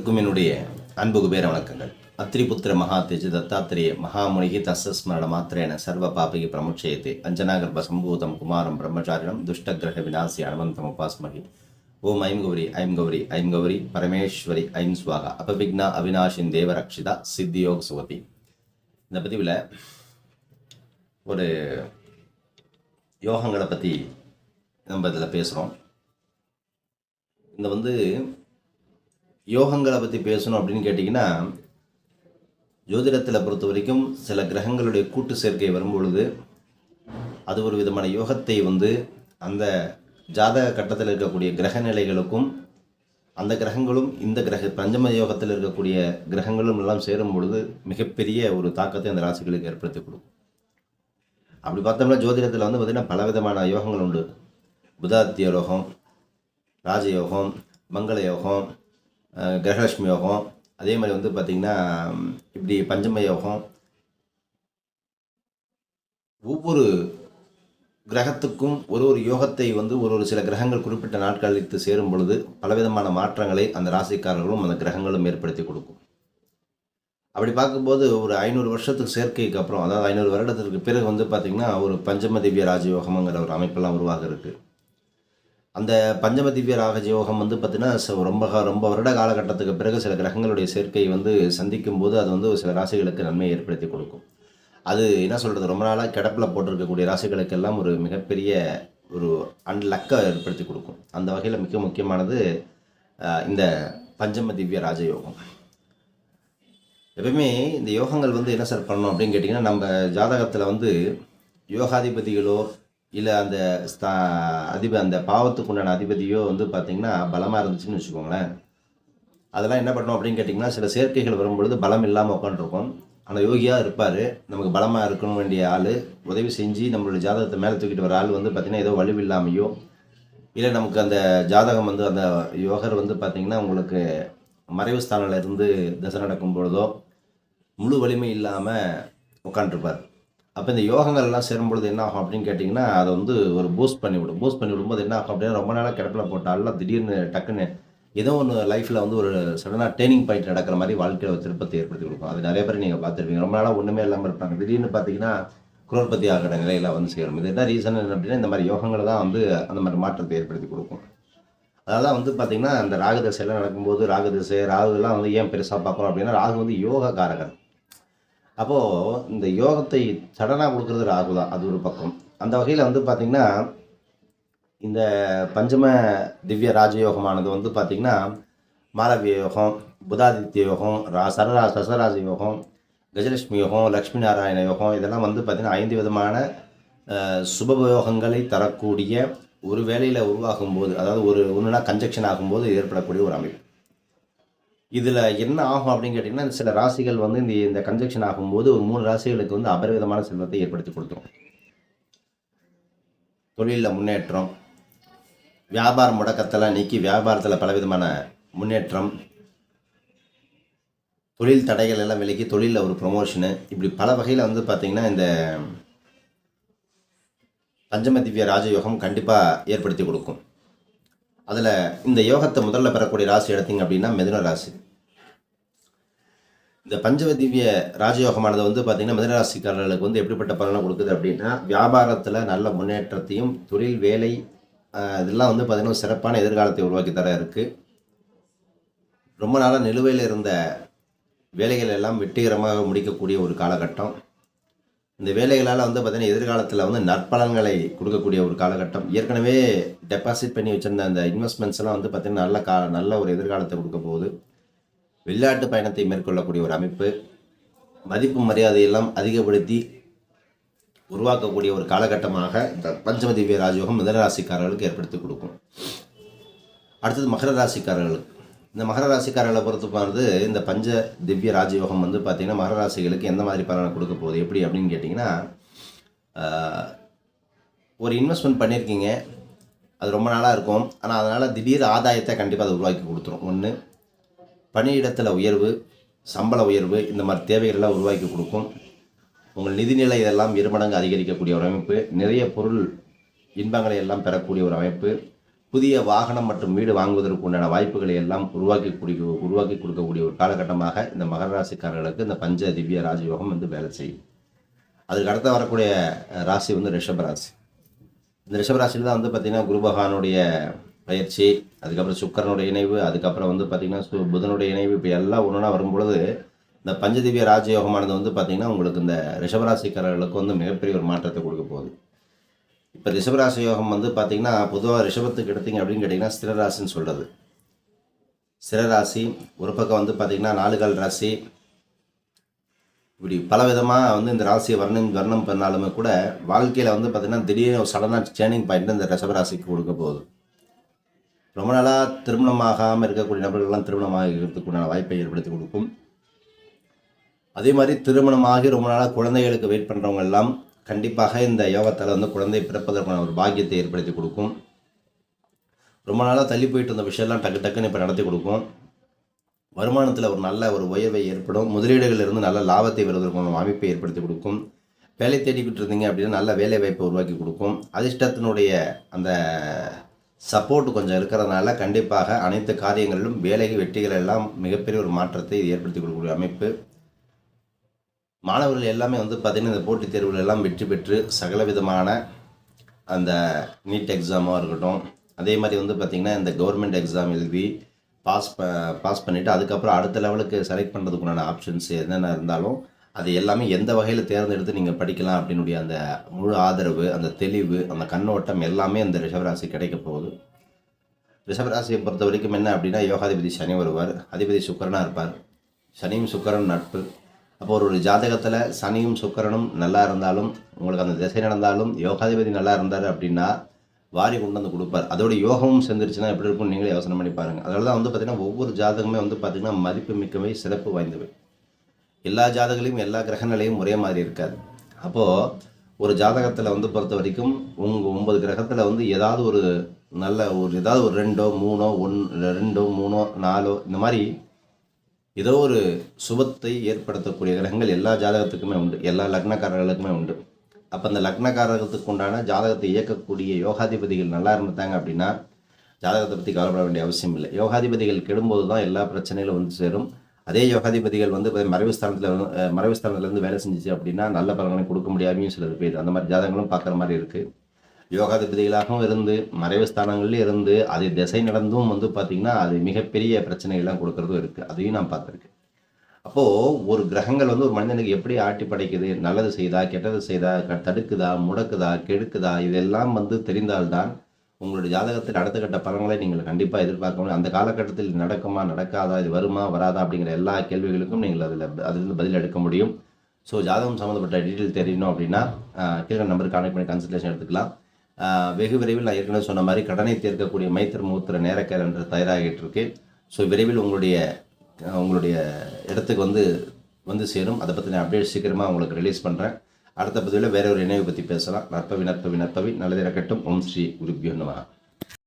அன்பு குபேர வணக்கங்கள். அத்திரிபுத்திர மகா தேஜ தத்தாத்திரேய மகாமுனிகி தசஸ்மரண மாத்திரேன சர்வ பாபிகி பிரமுட்சயத்தை அஞ்சனாகர்ப சம்பூதம் குமாரம் பிரம்மச்சாரிணம் துஷ்டகிரக விநாசி அனுமந்தம் உபாஸ்மகி. ஓம் ஐம் கௌரி ஐம் கௌரி ஐம் கௌரி பரமேஸ்வரி ஐம் சுவாகா. அபவிக்னா அவினாஷின் தேவரக்ஷிதா சித்தியோக சுவதி இந்த பதிவில் ஒரு யோகங்களை பற்றி நம்ம இதில் பேசுகிறோம் இந்த வந்து யோகங்களை பற்றி பேசணும் அப்படின்னு கேட்டிங்கன்னா ஜோதிடத்தில் பொறுத்த வரைக்கும் சில கிரகங்களுடைய கூட்டு சேர்க்கை வரும்பொழுது அது ஒரு விதமான யோகத்தை வந்து அந்த ஜாதக கட்டத்தில் இருக்கக்கூடிய கிரக நிலைகளுக்கும் அந்த கிரகங்களும் இந்த கிரக பஞ்சம யோகத்தில் இருக்கக்கூடிய கிரகங்களும் எல்லாம் சேரும் பொழுது மிகப்பெரிய ஒரு தாக்கத்தை அந்த ராசிகளுக்கு ஏற்படுத்தி கொடுக்கும். அப்படி பார்த்தோம்னா ஜோதிடத்தில் வந்து பார்த்திங்கன்னா பல விதமான யோகங்கள் உண்டு. புதாத்திய யோகம் ராஜயோகம் மங்கள யோகம் கிரகலட்சுமி யோகம். அதே மாதிரி வந்து பார்த்திங்கன்னா இப்படி பஞ்சம யோகம். ஒவ்வொரு கிரகத்துக்கும் ஒரு ஒரு யோகத்தை வந்து ஒரு ஒரு சில கிரகங்கள் குறிப்பிட்ட நாட்களுக்கு சேரும் பொழுது பலவிதமான மாற்றங்களை அந்த ராசிக்காரர்களும் அந்த கிரகங்களும் ஏற்படுத்தி கொடுக்கும். அப்படி பார்க்கும்போது ஒரு ஐநூறு வருஷத்துக்கு சேர்க்கைக்கு அப்புறம் அதாவது ஐநூறு வருடத்திற்கு பிறகு வந்து பார்த்திங்கன்னா ஒரு பஞ்சம திவ்ய ராஜயோகம்ங்கிற ஒரு அமைப்பெல்லாம் உருவாக இருக்குது அந்த பஞ்சம திவ்ய ராஜயோகம் வந்து பார்த்திங்கன்னா ரொம்ப ரொம்ப வருட காலகட்டத்துக்கு பிறகு சில கிரகங்களுடைய சேர்க்கை வந்து சந்திக்கும் போது அது வந்து ஒரு சில ராசிகளுக்கு நன்மையை ஏற்படுத்தி கொடுக்கும். அது என்ன சொல்கிறது ரொம்ப நாளாக கிடப்பில் போட்டிருக்கக்கூடிய ராசிகளுக்கெல்லாம் ஒரு மிகப்பெரிய ஒரு அன்லக்கை ஏற்படுத்தி கொடுக்கும். அந்த வகையில் மிக முக்கியமானது இந்த பஞ்சம திவ்ய ராஜயோகம். எப்பவுமே இந்த யோகங்கள் வந்து என்ன சார் பண்ணணும் அப்படின்னு கேட்டிங்கன்னா நம்ம ஜாதகத்தில் வந்து யோகாதிபதிகளோ இல்லை அந்த ஸ்தா அதிப அந்த பாவத்துக்கு உண்டான அதிபதியோ வந்து பார்த்திங்கன்னா பலமாக இருந்துச்சுன்னு வச்சுக்கோங்களேன். அதெல்லாம் என்ன பண்ணணும் அப்படின்னு கேட்டிங்கன்னா சில சேர்க்கைகள் வரும்பொழுது பலம் இல்லாமல் உட்காந்துருக்கும் ஆனால் யோகியாக இருப்பார். நமக்கு பலமாக இருக்கணும் வேண்டிய ஆள். உதவி செஞ்சு நம்மளுடைய ஜாதகத்தை மேலே தூக்கிட்டு வர ஆள் வந்து பார்த்திங்கன்னா ஏதோ வலுவில்லாமையோ இல்லை நமக்கு அந்த ஜாதகம் வந்து அந்த யோகர் வந்து பார்த்திங்கன்னா உங்களுக்கு மறைவு ஸ்தானில் இருந்து தசை நடக்கும் பொழுதோ முழு வலிமை இல்லாமல் உட்காந்துருப்பார் அப்போ இந்த யோகங்கள் எல்லாம் சேரும்பொழுது என்ன ஆகும் அப்படின்னு கேட்டிங்கன்னா அதை வந்து ஒரு பூஸ்ட் பண்ணிவிடும். பூஸ்ட் பண்ணி விடும்போது என்ன ஆகும் அப்படின்னா ரொம்ப நாளாக கிடப்பில் போட்டாலும் திடீர்னு டக்குன்னு ஏதோ ஒன்று லைஃப்பில் வந்து ஒரு சடனாக டேர்னிங் பாயிண்ட் நடக்கிற மாதிரி வாழ்க்கையில் ஒரு திருப்பத்தை ஏற்படுத்தி கொடுக்கும். அது நிறைய பேர் நீங்கள் பார்த்துருப்பீங்க. ரொம்ப நாளாக ஒன்றுமே இல்லாமல் இருப்பாங்க. திடீர்னு பார்த்தீங்கன்னா குரோர்பதி ஆகிற நிலையில் வந்து சேரும். இது என்ன ரீசன் அப்படின்னா இந்த மாதிரி யோகங்களை தான் வந்து அந்த மாதிரி மாற்றத்தை ஏற்படுத்தி கொடுக்கும். அதெல்லாம் வந்து பார்த்திங்கன்னா அந்த ராகு தசையெல்லாம் நடக்கும்போது ராகு தசை ராகுலாம் வந்து ஏன் பெருசாக பார்க்குறோம் அப்படின்னா ராகு வந்து யோக காரகன் அப்போது இந்த யோகத்தை சடனாக கொடுக்குறது ராகு தான். அது ஒரு பக்கம். அந்த வகையில் வந்து பார்த்திங்கன்னா இந்த பஞ்சம திவ்ய ராஜயோகமானது வந்து பார்த்திங்கன்னா மாலவிய யோகம் புதாதித்ய யோகம் ரா சரரா சசராஜ யோகம் கஜலட்சுமி யோகம் லக்ஷ்மி நாராயண யோகம் இதெல்லாம் வந்து பார்த்திங்கன்னா ஐந்து விதமான சுபபயோகங்களை சுபயோகங்களை தரக்கூடிய ஒரு வேலையில் உருவாகும் போது அதாவது ஒரு ஒன்றுனா கன்ஜெக்ஷன் ஆகும்போது ஏற்படக்கூடிய ஒரு அமைப்பு. இதில் என்ன ஆகும் அப்படின்னு கேட்டிங்கன்னா சில ராசிகள் வந்து இந்த இந்த கன்ஜெக்ஷன் ஆகும்போது ஒரு மூணு ராசிகளுக்கு வந்து அபரிவிதமான செல்வத்தை ஏற்படுத்தி கொடுத்துரும் தொழிலில் முன்னேற்றம் வியாபார முடக்கத்தெல்லாம் நீக்கி வியாபாரத்தில் பலவிதமான முன்னேற்றம் தொழில் தடைகள் எல்லாம் விலக்கி தொழிலில் ஒரு ப்ரொமோஷனு இப்படி பல வகையில் வந்து பார்த்திங்கன்னா இந்த பஞ்சம திவ்ய ராஜயோகம் கண்டிப்பாக ஏற்படுத்தி கொடுக்கும். அதில் இந்த யோகத்தை முதல்ல பெறக்கூடிய ராசி எடுத்தீங்க அப்படின்னா மிதுன ராசி. இந்த பஞ்சம திவ்ய ராஜயோகமானது வந்து பார்த்திங்கன்னா மிதனராசிக்காரர்களுக்கு வந்து எப்படிப்பட்ட பலனை கொடுக்குது அப்படின்னா வியாபாரத்தில் நல்ல முன்னேற்றத்தையும் தொழில் வேலை இதெல்லாம் வந்து பார்த்திங்கன்னா ஒரு சிறப்பான எதிர்காலத்தை உருவாக்கி தர இருக்குது ரொம்ப நாளாக நிலுவையில் இருந்த வேலைகள் எல்லாம் வெற்றிகரமாக முடிக்கக்கூடிய ஒரு காலகட்டம். இந்த வேலைகளால் வந்து பார்த்திங்கன்னா எதிர்காலத்தில் வந்து நற்பலன்களை கொடுக்கக்கூடிய ஒரு காலகட்டம். ஏற்கனவே டெபாசிட் பண்ணி வச்சிருந்த அந்த இன்வெஸ்ட்மெண்ட்ஸ் எல்லாம் வந்து பார்த்திங்கன்னா நல்ல கா நல்ல ஒரு எதிர்காலத்தை கொடுக்க போகுது. வெளிநாட்டு பயணத்தை மேற்கொள்ளக்கூடிய ஒரு அமைப்பு மதிப்பு மரியாதையெல்லாம் அதிகப்படுத்தி உருவாக்கக்கூடிய ஒரு காலகட்டமாக இந்த பஞ்சமதிவிய ராஜயோகம் மிதனராசிக்காரர்களுக்கு ஏற்படுத்தி கொடுக்கும். அடுத்தது மகர ராசிக்காரர்களுக்கு. இந்த மகர ராசிக்காரர்களை பொறுத்தமானது இந்த பஞ்ச திவ்ய ராஜயோகம் வந்து பார்த்திங்கன்னா மகர ராசிகளுக்கு எந்த மாதிரி பலனை கொடுக்க போகுது? எப்படி அப்படின்னு கேட்டிங்கன்னா ஒரு இன்வெஸ்ட்மெண்ட் பண்ணியிருக்கீங்க. அது ரொம்ப நாளாக இருக்கும். ஆனால் அதனால் திடீர் ஆதாயத்தை கண்டிப்பாக அதை உருவாக்கி கொடுத்துரும். ஒன்று பணியிடத்தில் உயர்வு சம்பள உயர்வு இந்த மாதிரி தேவைகளெல்லாம் உருவாக்கி கொடுக்கும். உங்கள் நிதிநிலை இதெல்லாம் இருமடங்கு அதிகரிக்கக்கூடிய ஒரு அமைப்பு. நிறைய பொருள் இன்பங்களை எல்லாம் பெறக்கூடிய ஒரு அமைப்பு. புதிய வாகனம் மற்றும் வீடு வாங்குவதற்கு உண்டான வாய்ப்புகளை எல்லாம் உருவாக்கி கொடுக்க உருவாக்கி கொடுக்கக்கூடிய ஒரு காலகட்டமாக இந்த மகர ராசிக்காரர்களுக்கு இந்த பஞ்ச திவ்ய ராஜயோகம் வந்து வேலை செய்யும். அதுக்கு அடுத்து வரக்கூடிய ராசி வந்து ரிஷப ராசி. இந்த ரிஷபராசியில் தான் வந்து பார்த்திங்கன்னா குரு பகவானுடைய பயிற்சி அதுக்கப்புறம் சுக்கரனுடைய இணைவு அதுக்கப்புறம் வந்து பார்த்திங்கன்னா சு புதனுடைய இணைவு இப்போ எல்லாம் ஒன்றுனா வரும்பொழுது இந்த பஞ்சதிவ்ய ராஜயோகமானது வந்து பார்த்திங்கன்னா உங்களுக்கு இந்த ரிஷபராசிக்காரர்களுக்கு வந்து மிகப்பெரிய ஒரு மாற்றத்தை கொடுக்க போகுது. இப்போ ரிஷபராசி யோகம் வந்து பார்த்திங்கன்னா பொதுவாக ரிஷபத்துக்கு எடுத்தீங்க அப்படின்னு கேட்டிங்கன்னா ஸ்திரராசின்னு சொல்கிறது ஸ்திரராசி ஒரு பக்கம் வந்து பார்த்திங்கன்னா நாலுகால் ராசி. இப்படி பல விதமாக வந்து இந்த ராசியை வர்ணம் வர்ணம் பண்ணாலுமே கூட வாழ்க்கையில் வந்து பார்த்திங்கன்னா திடீர்னு ஒரு சடனாக சேனிங் பாயிண்ட் இந்த ரிஷபராசிக்கு கொடுக்க போகுது. ரொம்ப நாளாக திருமணமாகாமல் இருக்கக்கூடிய நபர்கள்லாம் திருமணமாக இருக்கிறதுக்குண்டான வாய்ப்பை ஏற்படுத்தி கொடுக்கும். அதே மாதிரி திருமணமாகி ரொம்ப நாளாக குழந்தைகளுக்கு வெயிட் பண்ணுறவங்க எல்லாம் கண்டிப்பாக இந்த யோகத்தால் வந்து குழந்தை பிறப்பதற்கான ஒரு பாக்கியத்தை ஏற்படுத்தி கொடுக்கும். ரொம்ப நாளாக தள்ளி போயிட்டு இருந்த விஷயம்லாம் டக்கு டக்குன்னு இப்போ நடத்தி கொடுக்கும். வருமானத்தில் ஒரு நல்ல ஒரு உயர்வை ஏற்படும். முதலீடுகளில் இருந்து நல்ல லாபத்தை வருவதற்கான அமைப்பை ஏற்படுத்தி கொடுக்கும். வேலை தேடிக்கிட்டு இருந்தீங்க அப்படின்னா நல்ல வேலை வாய்ப்பை உருவாக்கி கொடுக்கும். அதிர்ஷ்டத்தினுடைய அந்த சப்போர்ட் கொஞ்சம் இருக்கிறதுனால கண்டிப்பாக அனைத்து காரியங்களிலும் வேலை வெற்றிகள் எல்லாம் மிகப்பெரிய ஒரு மாற்றத்தை இது ஏற்படுத்தி கொடுக்கக்கூடிய அமைப்பு. மாணவர்கள் எல்லாமே வந்து பார்த்திங்கன்னா இந்த போட்டித் தேர்வுகள் எல்லாம் வெற்றி பெற்று சகல விதமான அந்த நீட் எக்ஸாமாக இருக்கட்டும் அதே மாதிரி வந்து பார்த்திங்கன்னா இந்த கவர்மெண்ட் எக்ஸாம் எழுதி பாஸ் ப பாஸ் பண்ணிவிட்டு அதுக்கப்புறம் அடுத்த லெவலுக்கு செலக்ட் பண்ணுறதுக்குண்டான ஆப்ஷன்ஸ் என்னென்ன இருந்தாலும் அது எல்லாமே எந்த வகையில் தேர்ந்தெடுத்து நீங்கள் படிக்கலாம் அப்படின்னுடைய அந்த முழு ஆதரவு அந்த தெளிவு அந்த கண்ணோட்டம் எல்லாமே அந்த ரிஷபராசி கிடைக்க போகுது. ரிஷபராசியை பொறுத்த வரைக்கும் என்ன அப்படின்னா யோகாதிபதி சனி வருவார். அதிபதி சுக்கரனாக இருப்பார். சனியும் சுக்கரன் நட்பு. அப்போ ஒரு ஜாதகத்தில் சனியும் சுக்கரனும் நல்லா இருந்தாலும் உங்களுக்கு அந்த திசை நடந்தாலும் யோகாதிபதி நல்லா இருந்தார் அப்படின்னா வாரி கொண்டு வந்து கொடுப்பார். அதோட யோகமும் சேர்ந்துருச்சுன்னா எப்படி இருக்கும் நீங்களே யோசனை பண்ணி பாருங்கள் அதனால தான் வந்து பார்த்திங்கன்னா ஒவ்வொரு ஜாதகமே வந்து பார்த்திங்கன்னா மதிப்பு மிக்கவை சிறப்பு வாய்ந்தவை. எல்லா ஜாதகங்களையும் எல்லா கிரக நிலையும் ஒரே மாதிரி இருக்காது. அப்போது ஒரு ஜாதகத்தில் வந்து பொறுத்த வரைக்கும் உங்கள் ஒன்பது கிரகத்தில் வந்து ஏதாவது ஒரு நல்ல ஒரு ஏதாவது ஒரு ரெண்டோ மூணோ ஒன் ரெண்டோ மூணோ நாலோ இந்த மாதிரி ஏதோ ஒரு சுபத்தை ஏற்படுத்தக்கூடிய கிரகங்கள் எல்லா ஜாதகத்துக்குமே உண்டு. எல்லா லக்னக்காரர்களுக்குமே உண்டு. அப்போ அந்த லக்னக்காரகத்துக்கு உண்டான ஜாதகத்தை இயக்கக்கூடிய யோகாதிபதிகள் நல்லா இருந்தாங்க அப்படின்னா ஜாதகத்தை பற்றி கவலைப்பட வேண்டிய அவசியம் இல்லை. யோகாதிபதிகள் கெடும்போது தான் எல்லா பிரச்சனைகளும் வந்து சேரும். அதே யோகாதிபதிகள் வந்து மறைவு ஸ்தானத்தில் மறைவு ஸ்தானத்துலேருந்து வேலை செஞ்சிச்சு அப்படின்னா நல்ல பலன்களை கொடுக்க முடியாமையும் சிலது போயிடுது. அந்த மாதிரி ஜாதகங்களும் பார்க்குற மாதிரி இருக்குது யோகாதிபதிகளாகவும் இருந்து மறைவு ஸ்தானங்கள்லேயும் இருந்து அது திசை நடந்தும் வந்து பார்த்திங்கன்னா அது மிகப்பெரிய பிரச்சனைகள்லாம் கொடுக்கறதும் இருக்குது அதையும் நான் பார்த்துருக்கேன். அப்போது ஒரு கிரகங்கள் வந்து ஒரு மனிதனுக்கு எப்படி ஆட்டி படைக்குது? நல்லது செய்தா கெட்டது செய்தா க- தடுக்குதா முடக்குதா கெடுக்குதா? இதெல்லாம் வந்து தெரிந்தால்தான் உங்களுடைய ஜாதகத்தில் அடுத்த கட்ட பலன்களை நீங்கள் கண்டிப்பாக எதிர்பார்க்க முடியும். அந்த காலகட்டத்தில் நடக்குமா நடக்காதா இது வருமா வராதா அப்படிங்கிற எல்லா கேள்விகளுக்கும் நீங்கள் அதில் அதிலிருந்து பதில் எடுக்க முடியும். ஸோ ஜாதகம் சம்மந்தப்பட்ட டீட்டெயில் தெரியணும் அப்படின்னா கீழே நம்பருக்கு கான்டெக்ட் பண்ணி கன்சல்டேஷன் எடுத்துக்கலாம். வெகு விரைவில் நான் ஏற்கனவே சொன்ன மாதிரி கடனை தீர்க்கக்கூடிய மைத்திர மூத்திர நேரக்கேர் என்று தயாராகிட்டு இருக்கு. ஸோ விரைவில் உங்களுடைய உங்களுடைய இடத்துக்கு வந்து வந்து சேரும். அதை பற்றி நான் அப்டேட் சீக்கிரமாக உங்களுக்கு ரிலீஸ் பண்ணுறேன் அடுத்த பதிவில் வேற ஒரு இணைவை பற்றி பேசலாம். நற்பவி நற்பவி நற்பவி. நல்லது இறக்கட்டும் ஓம் ஸ்ரீ குருப்பியோ நமஹா.